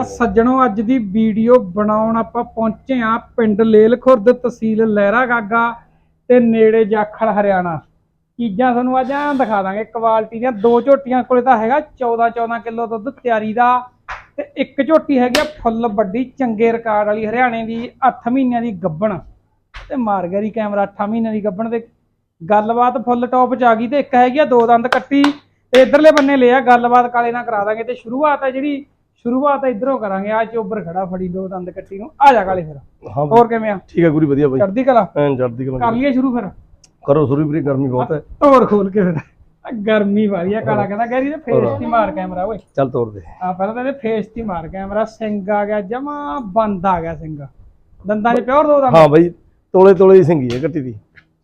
ਆ ਸੱਜਣੋ, ਅੱਜ ਦੀ ਵੀਡੀਓ ਬਣਾਉਣ ਆਪਾਂ ਪਹੁੰਚੇ ਆ ਪਿੰਡ ਲੇਲ ਖੁਰਦ ਤਹਿਸੀਲ ਲਹਿਰਾ ਗਾਗਾ ਤੇ ਨੇੜੇ ਜਾਖੜ, ਹਰਿਆਣਾ। ਚੀਜ਼ਾਂ ਤੁਹਾਨੂੰ ਅੱਜ ਆਂ ਦਿਖਾ ਦਾਂਗੇ, ਕੁਆਲਿਟੀ ਦੀਆਂ। ਦੋ ਝੋਟੀਆਂ ਕੋਲੇ ਤਾਂ ਹੈਗਾ 14 14 ਕਿਲੋ ਦੁੱਧ ਤਿਆਰੀ ਦਾ ਤੇ ਇੱਕ ਝੋਟੀ ਹੈਗੀ ਆ ਫੁੱਲ ਵੱਡੀ, ਚੰਗੇ ਰਿਕਾਰਡ ਵਾਲੀ, ਹਰਿਆਣੇ ਦੀ 8 ਮਹੀਨਿਆਂ ਦੀ ਗੱਬਣ ਤੇ ਮਾਰ ਗਿਆ ਦੀ ਕੈਮਰਾ 8 ਮਹੀਨਿਆਂ ਦੀ ਗੱਬਣ ਤੇ ਗੱਲਬਾਤ ਫੁੱਲ ਟੌਪ ਚ ਆ ਗਈ ਤੇ ਇੱਕ ਹੈਗੀ ਆ ਦੋ ਦੰਦ ਕੱਟੀ ਤੇ ਇਧਰਲੇ ਬੰਨੇ ਲਿਆ, ਗੱਲਬਾਤ ਕਾਲੇ ਨਾਲ ਕਰਾ ਦਾਂਗੇ ਤੇ ਸ਼ੁਰੂਆਤ ਹੈ ਜਿਹੜੀ ਸ਼ੁਰੂਆਤ ਇਧਰੋਂ ਕਰਾਂਗੇ ਆ ਚੋਬਰ ਖੜਾ ਫੜੀ ਦੋ ਦੰਦ ਕੱਟੀ ਨੂੰ ਆ ਜਾ ਕਾਲੇ ਫਿਰ। ਹਾਂ ਹੋਰ ਕਿਵੇਂ ਆ? ਠੀਕ ਹੈ ਗੁਰੀ ਵਧੀਆ ਬਾਈ। ਚੜਦੀ ਕਲਾ? ਚੜਦੀ ਕਰ ਲਈਏ ਸ਼ੁਰੂ ਫਿਰ। ਕਰੋ ਸੁਰੀ ਵੀਰੇ ਗਰਮੀ ਬਹੁਤ ਹੈ। ਤੋਰ ਖੋਲ ਕੇ ਫਿਰ। ਗਰਮੀ ਵਾਲੀ ਆ ਕਾਲਾ ਕਹਿੰਦਾ ਗੈਰੀ ਤੇ ਫੇਸ ਤੇ ਮਾਰ ਕੈਮਰਾ ਓਏ। ਚੱਲ ਤੋੜ ਦੇ। ਆ ਪਹਿਲਾਂ ਤਾਂ ਇਹਦੇ ਫੇਸ ਤੇ ਮਾਰ ਕੈਮਰਾ ਸਿੰਘ ਆ ਗਿਆ ਜਮਾ ਬੰਦ ਆ ਗਿਆ ਸਿੰਘ ਦੰਦਾਂ 'ਚ ਪਿਓਰ ਦੋ ਦੰਦ। ਹਾਂ ਬਾਈ ਤੋਲੇ ਤੋਲੇ ਦੀ ਸਿੰਗੀ ਹੈ ਕੱਟੀ ਦੀ।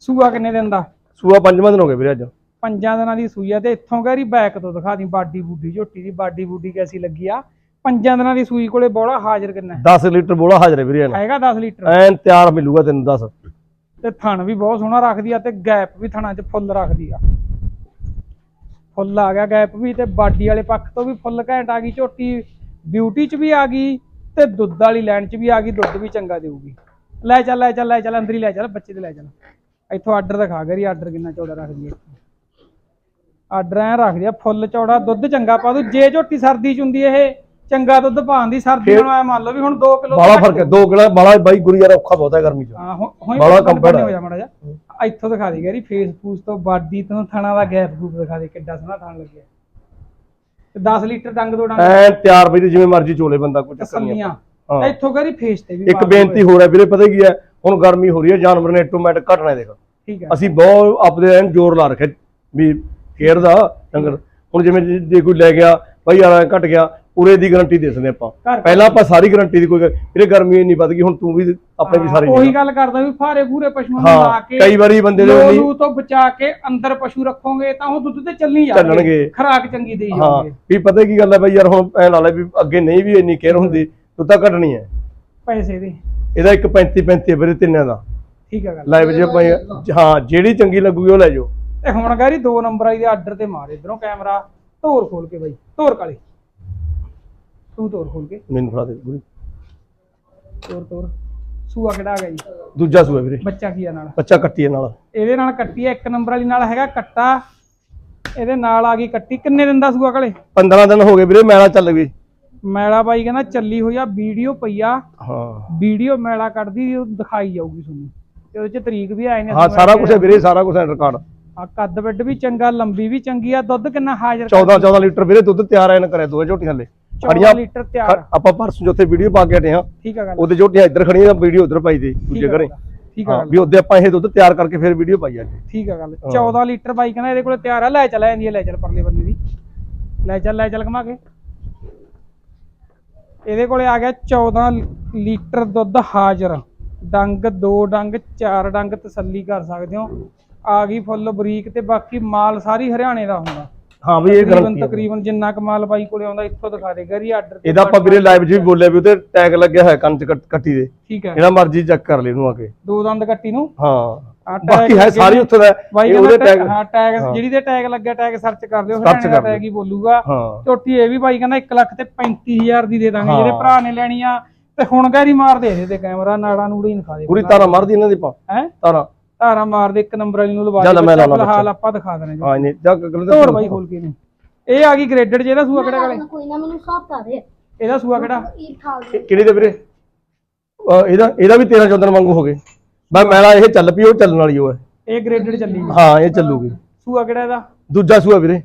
ਸੂਆ ਕਿੰਨੇ ਦਿਨ ਦਾ? ਸੂਆ ਪੰਜਵਾਂ ਦਿਨ ਹੋ ਗਿਆ ਵੀਰੇ ਅੱਜ। ਪੰਜਾਂ ਦਿਨਾਂ ਦੀ ਸੂਈ ਆ ਤੇ ਇੱਥੋਂ ਗੈਰੀ ਬੈਕ ਤੋਂ ਦਿਖਾ ਦੀ ਬਾਡੀ ਬੂਡੀ ਝੋਟੀ ਦੀ ਬਾਡੀ ਬੂਡੀ ਕੈਸੀ ਲੱਗੀ ਆ? ਪੰਜਾਂ ਦਿਨਾਂ ਦੀ ਸੂਈ ਕੋਲੇ ਬੋਲਾ ਹਾਜ਼ਰ ਕਿੰਨਾ ਹੈ? 10 ਲੀਟਰ ਬੋਲਾ ਹਾਜ਼ਰ ਹੈ ਵੀਰੇ ਐਨ ਹੈਗਾ 10 ਲੀਟਰ। ਐਨ ਤਿਆਰ ਮਿਲੂਗਾ ਤੈਨੂੰ 10 ਤੇ ਥਣ ਵੀ ਬਹੁਤ ਸੋਹਣਾ ਰੱਖਦੀ ਆ ਤੇ ਗੈਪ ਵੀ ਥਣਾਂ 'ਚ ਫੁੱਲ ਰੱਖਦੀ ਆ। ਫੁੱਲ ਆ ਗਿਆ ਗੈਪ ਵੀ ਤੇ ਬਾਡੀ ਵਾਲੇ ਪੱਖ ਤੋਂ ਵੀ ਫੁੱਲ ਘੈਂਟ ਆ ਗਈ ਝੋਟੀ ਬਿਊਟੀ 'ਚ ਵੀ ਆ ਗਈ ਤੇ ਦੁੱਧ ਵਾਲੀ ਲਾਈਨ 'ਚ ਵੀ ਆ ਗਈ ਦੁੱਧ ਵੀ ਚੰਗਾ ਦੇਊਗੀ। ਲੈ ਚੱਲ ਲੈ ਚੱਲ ਲੈ ਚੱਲ ਅੰਦਰ ਹੀ ਲੈ ਚੱਲ ਬੱਚੇ ਤੇ ਲੈ ਚੱਲ। ਇੱਥੋਂ ਆਰਡਰ ਦਿਖਾ ਗਰੀ ਆਰਡਰ ਕਿੰਨਾ ਚੌੜਾ ਰੱਖਦੀ ਹੈ ਆਰਡਰ ਐ ਰੱਖਦੀ ਆ ਫੁੱਲ ਚੌੜਾ ਦੁੱਧ ਚੰਗਾ ਪਾ ਦੂ। ਜੇ ਝੋਟੀ ਸਰਦੀ 'ਚ ਹੁੰਦੀ ਇਹ ਚੰਗਾ ਦੁੱਧ ਪਾਉਣ ਦੀ ਸਰਦੀ ਫਿਰ- ਨੂੰ ਐ ਮੰਨ ਲਓ ਵੀ ਹੁਣ 2 ਕਿਲੋ ਬਾਲਾ ਫ਼ਰਕ ਹੈ 2 ਕਿਲਾ ਬਾਲਾ ਬਾਈ ਗੁਰੀ ਯਾਰ ਔਖਾ ਬਹੁਤ ਹੈ ਗਰਮੀ ਚ ਬੰਦ ਕੰਪੈਡ ਹੋ। ਜਾ ਮਾੜਾ ਜਾ ਇੱਥੋਂ ਦਿਖਾ ਦੇ ਗੈਰੀ ਫੇਸ ਫੂਸ ਤੋਂ ਬਾਡੀ ਤੋਂ ਥਣਾ ਦਾ ਗੈਪ ਗੂਪ ਦਿਖਾ ਦੇ ਕਿੱਡਾ ਸੋਹਣਾ ਥਣ ਲੱਗਿਆ। ਤੇ 10 ਲੀਟਰ ਡੰਗ ਦੋ ਡੰਗ। ਐਨ ਤਿਆਰ ਬਈ ਤੇ ਜਿਵੇਂ ਮਰਜ਼ੀ ਚੋਲੇ ਬੰਦਾ ਕੋਈ ਚੱਕਰ ਨਹੀਂ ਤਸੱਲੀਆਂ। ਹਾਂ। ਤੇ ਇੱਥੋਂ ਗੈਰੀ ਫੇਸ ਤੇ ਵੀ ਇੱਕ ਮਾਰ ਬੇਨਤੀ ਦਿਓ। ਹੈ ਵੀਰੇ ਪਤਾ ਕੀ ਹੈ ਹੁਣ ਗਰਮੀ ਹੋ ਰਹੀ ਹੈ ਜਾਨਵਰ ਨੇ ਆਟੋਮੈਟਿਕ ਘਟਣਾ ਦੇਖ। ਠੀਕ ਹੈ। ਅਸੀਂ ਬਹੁਤ ਆਪਦੇ ਐਨ ਜ਼ੋਰ ਲਾ ਰੱਖਿਆ ਵੀ ਕੇਅਰ ਦਾ ਡੰਗਰ। ਹੁਣ ਜਿਵੇਂ ਜੇ- ਜੇ ਕੋਈ ਲੈ ਗਿਆ ਬਈ ਯਾਰ ਐਂ ਘਟ ਗਿਆ ਪੂਰੇ ਦੀ ਗਾਰੰਟੀ ਦੇ ਸਕਦੇ ਆਪਾਂ। ਘਰ- ਪਹਿਲਾਂ ਆਪਾਂ ਸਾਰੀ ਗਾਰੰਟੀ ਦੀ ਕੋਈ ਗੱਲ- ਵੀਰੇ ਗਰਮੀ ਇੰਨੀ ਵੱਧ ਗਈ ਹੁਣ ਤੂੰ ਵੀ ਆਪਣੇ ਵੀ ਸਾਰੇ ਉਹੀ ਗੱਲ ਕਰਦਾ ਵੀ ਫਾਰੇ ਪੂਰੇ ਪਸ਼ੂਆਂ ਨੂੰ ਲਾ ਹਾਂ ਕੇ ਕਈ ਵਾਰੀ ਬੰਦੇ ਦੇ ਲੋ ਨਹੀਂ ਲੂ ਤੋਂ ਬਚਾ ਕੇ ਅੰਦਰ ਪਸ਼ੂ ਰੱਖੋਗੇ ਤਾਂ ਉਹ ਦੁੱਧ ਤੇ ਚੱਲਣੀ ਚੱਲਣਗੇ। ਖਰਾਕ ਚੰਗੀ ਦੇਈ ਹਾਂ ਜਾਓਗੇ ਵੀ ਪਤਾ ਕੀ ਗੱਲ ਹੈ ਬਈ ਯਾਰ ਹੁਣ ਐ ਲਾ ਲੈ ਵੀ ਅੱਗੇ ਨਹੀਂ ਵੀ ਇੰਨੀ ਕੇਅਰ ਹੁੰਦੀ ਤੂੰ ਤਾਂ ਘਟਣੀ ਹੈ ਪੈਸੇ ਦੇ। ਇਹਦਾ ਇੱਕ 35 35 ਹੈ ਵੀਰੇ ਤਿੰਨਾਂ ਦਾ। ਠੀਕ ਹੈ ਗੱਲ। ਲਾਈਵ ਜੇ ਆਪਾਂ ਹਾਂ ਜਿਹੜੀ ਚੰਗੀ ਲੱਗੂਗੀ ਉਹ ਲੈ ਜਾਓ। ਤੇ ਹੁਣ ਗੈਰੀ ਦੋ ਨੰਬਰ ਆਈ ਦੇ ਆਰਡਰ ਤੇ ਮਾਰ ਇਧਰੋਂ ਕੈਮਰਾ ਧੋਰ ਖੋਲ ਕੇ ਬਾਈ ਧੋਰ ਕਾਲੇ। ਤੂੰ ਧੋਰ ਖੋਲ ਕੇ। ਮੈਨੂੰ ਫੜਾ ਦੇ ਗੁਰੀ। ਤੋਰ ਤੋਰ। ਸੂਆ ਕਿਹੜਾ ਆ ਗਿਆ ਜੀ? ਦੂਜਾ ਸੂਆ ਵੀਰੇ। ਬੱਚਾ ਕੀ ਆ ਨਾਲ? ਬੱਚਾ ਕੱਟੀ ਨਾਲ। ਇਹਦੇ ਨਾਲ ਕੱਟੀ ਆ ਇੱਕ ਨੰਬਰ ਵਾਲੀ ਨਾਲ ਹੈਗਾ ਕੱਟਾ। ਇਹਦੇ ਨਾਲ ਆ ਗਈ ਕੱਟੀ। ਕਿੰਨੇ ਦਿਨ ਦਾ ਸੂਆ ਕਲੇ 15 ਦਿਨ ਹੋ ਗਏ ਵੀਰੇ ਮੈਲਾ ਚੱਲ ਗਈ। ਮੈਲਾ ਬਾਈ ਕਹਿੰਦਾ ਚੱਲੀ ਹੋਈ ਆ ਵੀਡੀਓ ਪਈ ਆ। ਹਾਂ। ਵੀਡੀਓ ਮੈਲਾ ਕੱਢਦੀ ਉਹ ਦਿਖਾਈ ਜਾਊਗੀ ਤੁਹਾਨੂੰ। ਤੇ ਉਹਦੇ ਚ ਤਰੀਕ ਵੀ ਆਏ ਨੇ ਹਾਂ ਸਾਰਾ ਕੁਝ ਹੈ ਵੀਰੇ ਸਾਰਾ ਕੁਝ ਹੈ ਰਿਕਾਰਡ ਆ ਕੱਦ ਵੱਡ ਵੀ ਚੰਗਾ ਲੰਬੀ ਵੀ ਚੰਗੀ ਆ। ਦੁੱਧ ਕਿੰਨਾ ਹਾਜ਼ਰ 14 14 ਲੀਟਰ ਵੀਰੇ ਦੁੱਧ ਤਿਆਰ ਐਨ ਕਰਿਆ ਦੋਏ ਝੋਟੀਆਂ ਥੱਲੇ। 14 ਲੀਟਰ ਤਿਆਰ। ਆਪਾਂ ਪਰਸੋਂ ਜਿੱਥੇ ਵੀਡੀਓ ਪਾ ਕੇ ਹਟੇ ਹਾਂ ਠੀਕ ਆ ਗੱਲ। ਉਹਦੇ ਝੋਟੀਆਂ ਇੱਧਰ ਖੜੀਆਂ ਵੀਡੀਓ ਉੱਧਰ ਪਾਈ ਦੇ ਠੀਕ ਦੂਜੇ ਆ ਘਰੇ। ਗੱਲ, ਠੀਕ ਆ ਹਾਂ ਗੱਲ ਵੀ ਉਹਦੇ ਆਪਾਂ ਇਹ ਦੁੱਧ ਤਿਆਰ ਕਰਕੇ ਫਿਰ ਵੀਡੀਓ ਪਾਈ ਅੱਜ। ਠੀਕ ਆ ਗੱਲ। 14 ਲੀਟਰ ਬਾਈ ਕਹਿੰਦਾ ਇਹਦੇ ਕੋਲੇ ਤਿਆਰ ਆ ਲੈ ਚੱਲ ਜਾਂਦੀ ਆ ਲੈ ਚੱਲ ਪਰਲੇ ਬੰਦੇ ਦੀ। ਲੈ ਚੱਲ ਲੈ ਚੱਲ ਘਮਾ ਕੇ। ਇਹਦੇ ਕੋਲੇ ਆ ਗਿਆ 14 ਲੀਟਰ ਦੁੱਧ ਹਾਜ਼ਰ। ਡੰਗ ਦੋ ਡੰਗ ਚਾਰ ਡੰਗ ਤਸੱਲੀ ਕਰ ਸਕਦੇ ਹੋ। ਆ ਗਈ ਫੁੱਲ ਬਰੀਕ ਤੇ ਬਾਕੀ ਮਾਲ ਸਾਰੀ ਹਰਿਆਣੇ ਦਾ ਹੁੰਦਾ। ਹਾਂ ਵੀ ਇਹ ਤਕਰੀਬਨ ਗਰੰਟੀ ਹੈ। ਤਕਰੀਬਨ ਜਿੰਨਾ ਕੁ ਮਾਲ ਬਾਈ ਕੋਲੇ ਆਉਂਦਾ ਇੱਥੋਂ ਦਿਖਾ ਦੇ ਗਰੀ ਆਰਡਰ ਇਹਦਾ ਆਪਾਂ ਵੀਰੇ ਲਾਈਵ 'ਚ ਵੀ ਬੋਲਿਆ ਵੀ ਉਹਤੇ ਟੈਗ ਲੱਗਿਆ ਹੋਇਆ ਕੰਨ 'ਚ ਕੱਟ- ਕੱਟੀ ਦੇ। ਠੀਕ ਹੈ। ਜਿਹੜਾ ਮਰਜ਼ੀ ਚੈੱਕ ਕਰ ਲੈ ਇਹਨੂੰ ਆ ਕੇ। ਦੋ ਦੰਦ ਕੱਟੀ ਨੂੰ? ਹਾਂ। tag ਬਾਕੀ ਹੈ ਲੱਗੇ ਸਾਰੀ ਨੇ। ਉੱਥੇ ਦਾ। ਬਾਈ ਇਹ ਉਹਦੇ ਕਹਿੰਦਾ ਟੈਗ ਟੈਗ ਹਾਂ ਟੈਗ ਹਾਂ। ਜਿਹੜੀ ਦੇ ਟੈਗ ਲੱਗਿਆ ਟੈਗ ਸਰਚ ਕਰ ਲਿਓ Search ਹਰਿਆਣੇ ਦਾ ਲਿਓ। ਟੈਗ ਹੀ ਬੋਲੂਗਾ। ਹਾਂ। ਝੋਟੀ ਇਹ ਵੀ ਬਾਈ ਕਹਿੰਦਾ 1 ਲੱਖ ਤੇ 35000 ਦੀ ਦੇ ਦਾਂਗੇ ਹਾਂ। ਜਿਹੜੇ ਭਰਾ ਨੇ ਲੈਣੀ ਆ ਤੇ ਹੁਣ ਗੈਰੀ ਮਾਰ ਦੇ ਇਹਦੇ ਤੇ ਕੈਮਰਾ ਨਾੜਾ ਨੂੜੀ ਨਖਾ ਦੇ ਪੂਰੀ ਤਾਰਾ ਮਾਰਦੀ ਇਹਨਾਂ ਦੀ ਪਾ ਹੈ? ਤਾਰਾ। ਧਾਰਾ ਮਾਰ ਦੇ ਇੱਕ ਨੰਬਰ ਵਾਲੀ ਨੂੰ ਲਵਾ ਚੱਲ ਮੈਂ ਲਾ ਲਾ ਫਿਲਹਾਲ ਬੱਚਾ। ਆਪਾਂ ਦਿਖਾ ਦੇਣੇ ਹਾਂ ਇਹਨੇ ਜਾ ਤੋੜ ਬਾਈ ਖੋਲ ਕੇ ਨੇ ਇਹ ਆ ਗਈ ਗ੍ਰੇਡਡ ਜਿਹਦਾ ਸੂਆ ਕਿਹੜਾ ਕਾਲੇ? ਕੋਈ ਨਾ ਮੈਨੂੰ ਸੌਪ ਕਰ ਦੇ। ਇਹਦਾ ਸੂਆ ਕਿਹੜਾ? ਕਿਹੜੀ ਦੇ ਵੀਰੇ? ਇਹਦਾ ਇਹਦਾ ਵੀ 13 14 ਵਾਂਗੂ ਹੋ ਗਏ। ਮੈਂ ਮੈਲਾ ਇਹ ਚੱਲ ਪਈ ਉਹ ਚੱਲਣ ਵਾਲੀ ਉਹ ਹੈ। ਇਹ ਗ੍ਰੇਡਡ ਚੱਲੀ ਹਾਂ ਇਹ ਚੱਲੂਗੀ। ਸੂਆ ਕਿਹੜਾ ਇਹਦਾ? ਦੂਜਾ ਸੂਆ ਵੀਰੇ।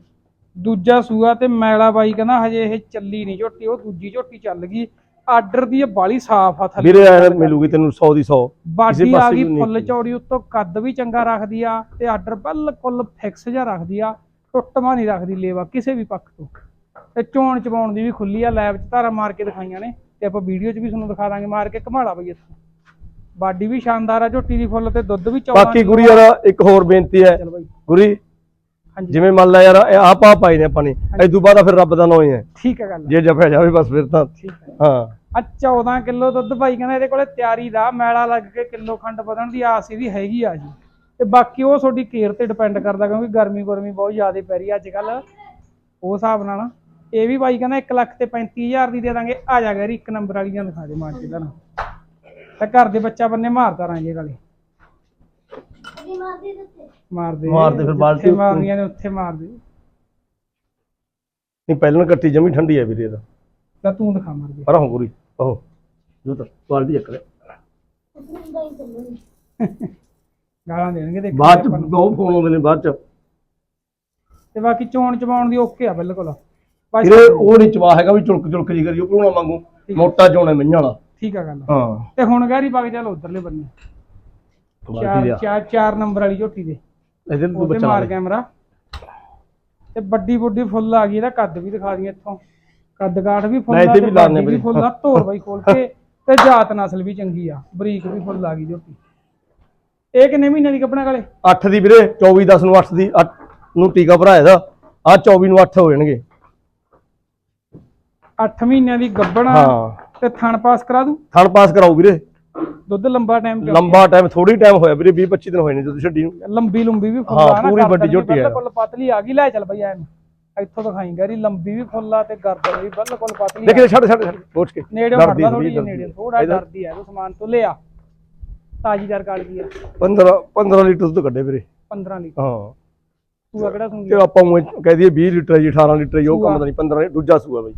ਦੂਜਾ ਸੂਆ ਤੇ ਮੈਲਾ ਬਾਈ ਕਹਿੰਦਾ ਹਜੇ ਇਹ ਚੱਲੀ ਨਹੀਂ ਝੋਟੀ ਉਹ ਦੂਜੀ ਝੋਟੀ ਚੱਲ ਗਈ। ਆਰਡਰ ਦੀ ਇਹ ਬਾਲੀ ਸਾਫ਼ ਆ ਥੱਲੇ। ਵੀਰੇ ਐ ਮਿਲੂਗੀ ਤੈਨੂੰ 100 ਦੀ 100 ਬਾਡੀ ਆ ਗਈ ਫੁੱਲ ਚੌੜੀ ਉੱਤੋਂ ਕੱਦ ਵੀ ਚੰਗਾ ਰੱਖਦੀ ਆ ਤੇ ਆਰਡਰ ਬਿਲਕੁਲ ਫਿਕਸ ਜਿਹਾ ਰੱਖਦੀ ਆ ਟੁੱਟਵਾ ਨਹੀਂ ਰੱਖਦੀ ਲੇਵਾ ਕਿਸੇ ਵੀ ਪੱਖ ਤੋਂ। ਤੇ ਚੋਣ ਚਵਾਉਣ ਦੀ ਵੀ ਖੁੱਲੀ ਆ ਲੈਬ 'ਚ ਧਾਰਾ ਮਾਰ ਕੇ ਦਿਖਾਈਆਂ ਨੇ ਤੇ ਆਪਾਂ ਵੀਡੀਓ 'ਚ ਵੀ ਤੁਹਾਨੂੰ ਦਿਖਾ ਦਾਂਗੇ ਮਾਰ ਕੇ ਘਮਾਲਾ ਬਈ ਇੱਥੋਂ। ਬਾਡੀ ਵੀ ਸ਼ਾਨਦਾਰ ਆ ਝੋਟੀ ਦੀ ਫੁੱਲ ਤੇ ਦੁੱਧ ਵੀ ਚੌੜਾ ਬਾਕੀ ਗੁਰੀ ਯਾਰ ਇੱਕ ਹੋਰ ਬੇਨਤੀ ਹੈ। ਗੁਰੀ ਜਿਵੇਂ ਮੰਨ ਲੈ ਯਾਰ ਆਪ ਆ ਪਾਈ ਨੇ ਆਪਾਂ ਨੇ। ਇਦੋਂ ਬਾਅਦ ਫਿਰ ਰੱਬ ਦਾ ਨਾਮ ਹੀ ਹੈ। ਠੀਕ ਹੈ ਗੱਲ ਜੇ ਜਪਿਆ ਜਾਵੇ ਬਸ ਫਿਰ ਤਾਂ। ਹਾਂ। ਆ 14 ਕਿਲੋ ਦੁੱਧ ਭਾਈ ਕਹਿੰਦਾ ਇਹਦੇ ਕੋਲੇ ਤਿਆਰੀ ਦਾ ਮੈਲਾ ਲੱਗ ਕੇ ਕਿਲੋ ਖੰਡ ਵਧਣ ਦੀ ਆਸ ਇਹਦੀ ਹੈਗੀ ਆ ਜੀ। ਤੇ ਬਾਕੀ ਉਹ ਤੁਹਾਡੀ ਕੇਅਰ ਤੇ ਡਿਪੈਂਡ ਕਰਦਾ ਕਿਉਂਕਿ ਗਰਮੀ ਗਰਮੀ ਬਹੁਤ ਜ਼ਿਆਦਾ ਪੈ ਰਹੀ ਆ ਅੱਜ ਕੱਲ ਉਹ ਹਿਸਾਬ ਨਾਲ ਇਹ ਵੀ ਬਾਈ ਕਹਿੰਦਾ 1 ਲੱਖ ਤੇ 35000 ਦੀ ਦੇ ਦਾਂਗੇ ਆ ਜਾ ਗੈਰੀ ਇੱਕ ਨੰਬਰ ਵਾਲੀਆਂ ਦਿਖਾ ਦੇ ਮਾਰ ਕੇ ਦਾ ਤਾਂ ਘਰ ਦੇ ਬੱਚਾ ਬੰਨੇ ਮਾਰਦਾ ਰਾਂਗੇ ਵਾਲੇ। ਦਿੱਤੇ ਮਾਰਦੇ ਮਾਰਦੇ ਫਿਰ ਬਾਲਟੀ ਜਿੱਥੇ ਮਾਰਨੀਆਂ ਨੇ ਉੱਥੇ ਮਾਰਦੇ। ਨਹੀਂ ਪਹਿਲਾਂ ਕੱਟੀ ਜਮੀ ਠੰਡੀ ਹੈ ਵੀਰੇ ਇਹਦਾ ਤਾਂ ਤੂੰ ਦਿਖਾ ਮਾਰ ਦੇ ਪਰ ਹੋ ਗੁਰੀ ਉਹ ਜੋ ਤਾਂ ਕੁਆਲਿਟੀ ਚੱਕ ਲੈ। ਉਸ ਨੂੰ ਦਈ ਚੱਲਣੀ ਗਾਲਾਂ ਦੇਣਗੇ ਦੇਖ ਬਾਅਦ ਚ ਬਹੁਤ ਫੋਨ ਆਉਂਦੇ ਨੇ ਬਾਅਦ ਚ। ਤੇ ਬਾਕੀ ਚੋਣ ਚਵਾਉਣ ਦੀ ਓਕੇ ਆ ਬਿਲਕੁਲ। ਵੀਰੇ ਉਹ ਨਹੀਂ ਚਵਾ ਹੈਗਾ ਵੀ ਚੁਲਕ ਚੁਲਕ ਜੀ ਕਰੀ ਉਹ ਭਲੂਣਾ ਵਾਂਗੂ ਮੋਟਾ ਚੋਣਾ ਮਈਆਂ ਵਾਲਾ। ਠੀਕ ਆ ਗੱਲ। ਹਾਂ। ਤੇ ਹੁਣ ਗਾਰੀ ਪਾ ਕੇ ਚੱਲ ਉਧਰਲੇ ਬੰਨੇ। ਚਾਰ ਦਾ ਚਾਰ ਚਾਰ ਨੰਬਰ ਵਾਲੀ ਝੋਟੀ ਦੇ। ਇਹਦੇ ਉਹਦੇ ਬੱਚਾ ਮਾਰ ਕੈਮਰਾ। ਤੇ ਵੱਡੀ ਵੱਡੀ ਫੁੱਲ ਆ ਗਈ ਇਹਦਾ ਕੱਦ ਵੀ ਦਿਖਾ ਦਈਏ ਇੱਥੋਂ। ਕੱਦ ਕਾਠ ਵੀ ਫੁੱਲ ਆ ਤੇ ਬਾਡੀ ਵੀ। ਫੁੱਲ ਆ ਧੋਰ ਬਾਈ ਖੋਲ ਕੇ ਤੇ ਜਾਤ ਨਸਲ ਵੀ ਚੰਗੀ ਆ ਬਰੀਕ ਵੀ ਫੁੱਲ ਆ ਗਈ ਝੋਟੀ ਇਹ ਕਿੰਨੇ ਮਹੀਨੇ ਦੀ ਕੱਪਣਾ ਕਾਲੇ? 8 ਦੀ ਵੀਰੇ 24 10 ਨੂੰ 8 ਦੀ 8 ਨੂੰ ਟੀਕਾ ਭਰਾਇਆ ਦਾ ਆ 24 ਨੂੰ 8 ਹੋ ਜਾਣਗੇ। 8 ਮਹੀਨਿਆਂ ਦੀ ਗੱਬਣਾ ਹਾਂ। ਤੇ ਥਣ ਪਾਸ ਕਰਾ ਦੂ? ਥਣ ਪਾਸ ਕਰਾਓ ਵੀਰੇ। ਦੁੱਧ ਲੰਬਾ ਟਾਈਮ ਲੰਬਾ ਟਾਈਮ ਥੋੜੀ ਟਾਈਮ ਹੋਇਆ ਵੀਰੇ 20 25 ਦਿਨ ਹੋਏ ਨੇ ਜਦੋਂ ਛੱਡੀ ਨੂੰ। ਲੰਬੀ ਲੰਬੀ ਵੀ ਫੁੱਲ ਆ ਨਾ ਪੂਰੀ ਵੱਡੀ ਝੋਟੀ ਆ। ਪਤਲੀ ਆ ਗਈ ਲੈ ਚੱਲ ਬਈ ਐਨ। ਇੱਥੋਂ ਦਿਖਾਈ ਗਰੀ ਲੰਬੀ ਵੀ ਫੁੱਲ ਆ ਤੇ ਗਰਦਨ ਵੀ ਬਿਲਕੁਲ ਪਤਲੀ ਦੇਖੇ ਛੱਡ ਛੱਡ ਛੱਡ ਪਹੁੰਚ ਕੇ। ਨੇੜੇ ਫੜਦਾ ਥੋੜੀ ਨੇੜੇ ਥੋੜਾ ਡਰਦੀ ਆ ਉਹ ਸਮਾਨ ਤੋਂ ਲਿਆ। ਤਾਜੀ ਦਰ ਕਾਲ ਦੀ ਆ। 15 15 ਲੀਟਰ ਦੁੱਧ ਕੱਢੇ ਵੀਰੇ। 15 ਲੀਟਰ। ਹਾਂ। ਤੂੰ ਕਿਹੜਾ ਸੁਣਦੀ ਤੇ ਆਪਾਂ ਉਹ ਕਹਿ ਦਈਏ 20 ਲੀਟਰ ਜੀ 18 ਲੀਟਰ ਜੀ ਉਹ ਸੂਆ। ਕੰਮ ਦਾ ਨਹੀਂ 15 ਦੂਜਾ ਸੂਆ ਬਈ।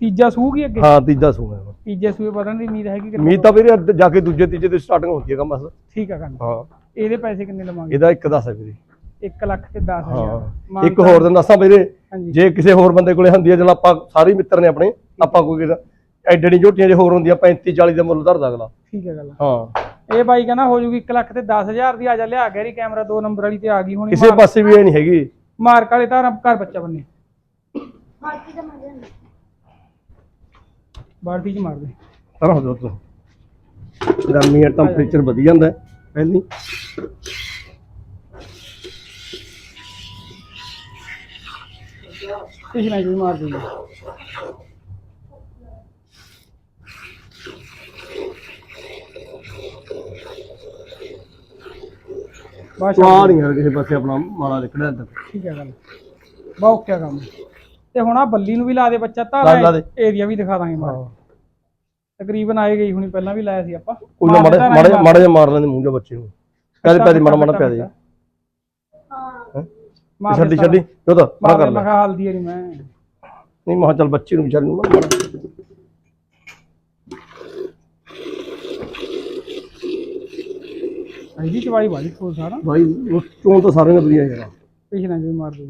ਤੀਜਾ ਸੂਗੀ ਅੱਗੇ? ਹਾਂ ਤੀਜਾ ਸੂਆ ਹੈ ਤੀਜੇ ਸੂਏ ਵਧਣ ਦੀ ਉਮੀਦ ਹੈਗੀ ਕਿ ਉਮੀਦ ਤਾਂ ਵੀਰੇ ਜਾ ਕੇ ਦੂਜੇ ਤੀਜੇ ਤੇ ਸਟਾਰਟਿੰਗ ਹੁੰਦੀ ਹੈ ਕੰਮ ਬਸ ਠੀਕ ਆ ਗੱਲ ਹਾਂ। ਇਹਦੇ ਪੈਸੇ ਕਿੰਨੇ ਲਵਾਂਗੇ? ਇਹਦਾ ਇੱਕ ਦੱਸ ਹੈ ਵੀਰੇ। 1 ਲੱਖ ਤੇ 10 ਹਾਂ। ਹਜ਼ਾਰ ਇੱਕ ਹੋਰ ਦਿਨ ਦੱਸਾਂ ਵੀਰੇ ਹਾਂਜੀ। ਜੇ ਕਿਸੇ ਹੋਰ ਬੰਦੇ ਕੋਲੇ ਹੁੰਦੀ ਹੈ ਚਲ ਆਪਾਂ ਸਾਰੇ ਮਿੱਤਰ ਨੇ ਆਪਣੇ ਆਪਾਂ ਕੋਈ ਕਿਹਦਾ ਐਡਣੀ ਝੋਟੀਆਂ ਜੇ ਹੋਰ ਹੁੰਦੀਆਂ 35 40 ਦਾ ਮੁੱਲ ਧਰਦਾ ਅਗਲਾ। ਠੀਕ ਹੈ ਗੱਲ ਹਾਂ। ਇਹ ਬਾਈ ਕਹਿੰਦਾ ਹੋ ਜੂਗੀ 1 ਲੱਖ ਤੇ 10000 ਦੀ ਆ ਜਾ ਲਿਆ ਗੈਰੀ ਕੈਮਰਾ ਦੋ ਨੰਬਰ ਵਾਲੀ ਤੇ ਆ ਗਈ ਹੋਣੀ। ਕਿਸੇ ਪਾਸੇ ਵੀ ਇਹ ਨਹੀਂ ਹੈਗੀ। ਮਾਰਕ ਵਾਲੇ ਤਾਂ ਘਰ ਬੱਚਾ ਬੰਨੇ। ਬਾਲਟੀ ਚ ਮਾਰ ਦੇ। ਪਰ ਹੋ ਦੋ ਗਰਮੀ ਟੈਂਪਰੇਚਰ ਵਧ ਜਾਂਦਾ ਹੈ ਪਹਿਲੀ। ਪਿਛਲਾ ਜੀ ਮਾਰ ਦੇ ਬਾਸ਼ਾ ਸਵਾਰ ਨਹੀਂ ਹੈ ਕਿਸੇ ਪਾਸੇ ਆਪਣਾ ਮਾਲਾ ਨਿਕਲਿਆ ਇੱਧਰ ਠੀਕ ਹੈ ਗੱਲ। ਬਹੁਤ ਕਿਆ ਕੰਮ। ਤੇ ਹੁਣ ਆ ਬੱਲੀ ਨੂੰ ਵੀ ਲਾ ਦੇ ਬੱਚਾ ਲਾ- ਦੇ। ਏਰੀਆ ਵੀ ਦਿਖਾ ਦਾਂਗੇ ਮਾਰ ਤਕਰੀਬਨ ਆਏ ਗਈ ਹੁਣੀ ਪਹਿਲਾਂ ਵੀ ਲਾਇਆ ਸੀ ਆਪਾਂ। ਕੋਈ ਨਾ ਮਾਰ ਮਾੜੇ ਮਾੜੇ ਮਾੜੇ ਜਿਹਾ ਮਾਰ ਲੈਂਦੇ ਮੂੰਹ ਜਿਹਾ ਬੱਚੇ ਨੂੰ। ਪਿਆਦੇ ਪਿਆਦੇ ਮਾੜਾ ਮਾੜਾ ਪਿਆਦੇ ਹਾਂ ਮਾਰ ਦੇ ਛੱਡੀ ਤਾਰਾ। ਛੱਡੀ ਉਹ ਤਾਂ ਮਾਰ ਪਰਾਂ ਦੇ ਕਰ ਮੈਂ ਲੈ। ਕਿਹਾ ਹਲਦੀ ਨਹੀਂ ਮੈਂ। ਨਹੀਂ ਮਹਾ ਚੱਲ ਬੱਚੇ ਨੂੰ ਵਿਚਾਰੇ ਨੂੰ ਮਾੜਾ ਮਾੜਾ। ਇਹਦੀ ਚਵਾਈ ਵਾਲੀ ਫੋਲ ਸਾਰਾ। ਭਾਈ ਉਹ ਚੋਂ ਤਾਂ ਸਾਰਿਆਂ ਨੇ ਵਧੀਆ ਯਾਰ ਪਿਛਲਾ ਜੀ ਮਾਰ ਦੇ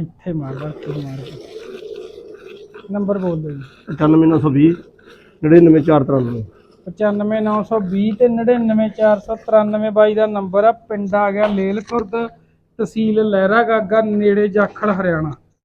ਇੱਥੇ ਮਾਰਦਾ ਇੱਥੇ ਮਾਰ ਨੰਬਰ ਬੋਲ ਦਿਓ ਜੀ। 98920 99493 95920 ਤੇ 99493 ਬਾਈ ਦਾ ਨੰਬਰ ਆ। ਪਿੰਡ ਆ ਗਿਆ ਲੇਲ ਖੁਰਦ ਤਹਿਸੀਲ ਲਹਿਰਾ ਗਾਗਾ ਨੇੜੇ ਜਾਖਲ ਹਰਿਆਣਾ।